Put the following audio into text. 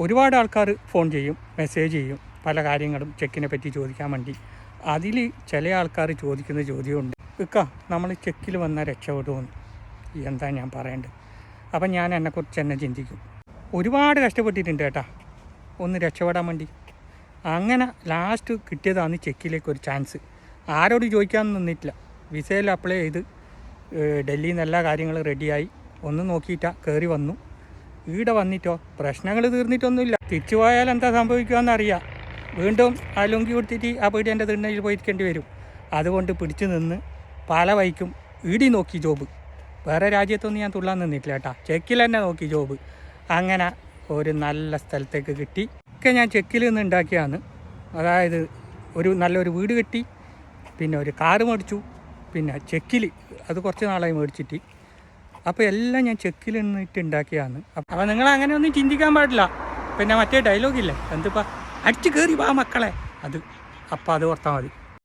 ഒരുപാട് ആൾക്കാർ ഫോൺ ചെയ്യും മെസ്സേജ് ചെയ്യും പല കാര്യങ്ങളും ചെക്കിനെ പറ്റി ചോദിക്കാൻ വേണ്ടി. അതിൽ ചില ആൾക്കാർ ചോദിക്കുന്ന ചോദ്യമുണ്ട്. ഇക്ക നമ്മൾ ചെക്കിൽ വന്ന രക്ഷപ്പെടുമെന്ന് എന്താ ഞാൻ പറയേണ്ടത്? അപ്പം ഞാൻ എന്നെക്കുറിച്ച് തന്നെ ചിന്തിക്കും. ഒരുപാട് കഷ്ടപ്പെട്ടിട്ടുണ്ട് കേട്ടാ. ഒന്ന് രക്ഷപ്പെടാൻ വേണ്ടി. അങ്ങനെ ലാസ്റ്റ് കിട്ടിയതാണ് ചെക്കിലേക്ക് ഒരു ചാൻസ് ആരോട് ചോദിക്കാൻ നിന്നിട്ടില്ല. വിസയിൽ അപ്ലൈ ചെയ്ത് ഡൽഹിയിൽ നിന്ന് എല്ലാ കാര്യങ്ങളും റെഡിയായി ഒന്ന് നോക്കിയിട്ടാണ് കയറി വന്നു. ഈടെ വന്നിട്ടോ? പ്രശ്നങ്ങൾ തീർന്നിട്ടൊന്നുമില്ല. തിരിച്ചു പോയാൽ എന്താ സംഭവിക്കുകയെന്ന് അറിയാം വീണ്ടും ആ ലുങ്കി കൊടുത്തിട്ട് ആ പീടിയന്റെ തിണ്ണയിൽ പോയിരിക്കേണ്ടി വരും. അതുകൊണ്ട് പിടിച്ചു നിന്ന് പല വൈക്കും ഈടി നോക്കി ജോബ്. വേറെ രാജ്യത്തൊന്നും ഞാൻ തുള്ളാൻ നിന്നിട്ടില്ല കേട്ടാ. ചെക്കിൽ തന്നെ നോക്കി ജോബ്. അങ്ങനെ ഒരു നല്ല സ്ഥലത്തേക്ക് കിട്ടി. ഒക്കെ ഞാൻ ചെക്കിൽ നിന്ന് ഉണ്ടാക്കിയതാണ് അതായത് ഒരു നല്ലൊരു വീട് കെട്ടി പിന്നെ ഒരു കാറ് മേടിച്ചു പിന്നെ ചെക്കിൽ അത് കുറച്ച് നാളായി മേടിച്ചിട്ട് അപ്പോൾ എല്ലാം ഞാൻ ചെക്കിൽ നിന്നിട്ട് ഉണ്ടാക്കിയതാണ്. അപ്പോൾ നിങ്ങൾ അങ്ങനെ ഒന്നും ചിന്തിക്കാൻ പാടില്ല. പിന്നെ മറ്റേ ഡയലോഗില്ലേ എന്തിപ്പാ? അടിച്ചു കയറി വാ മക്കളെ. അത് അപ്പോൾ അത് ഓർത്താൽ മതി.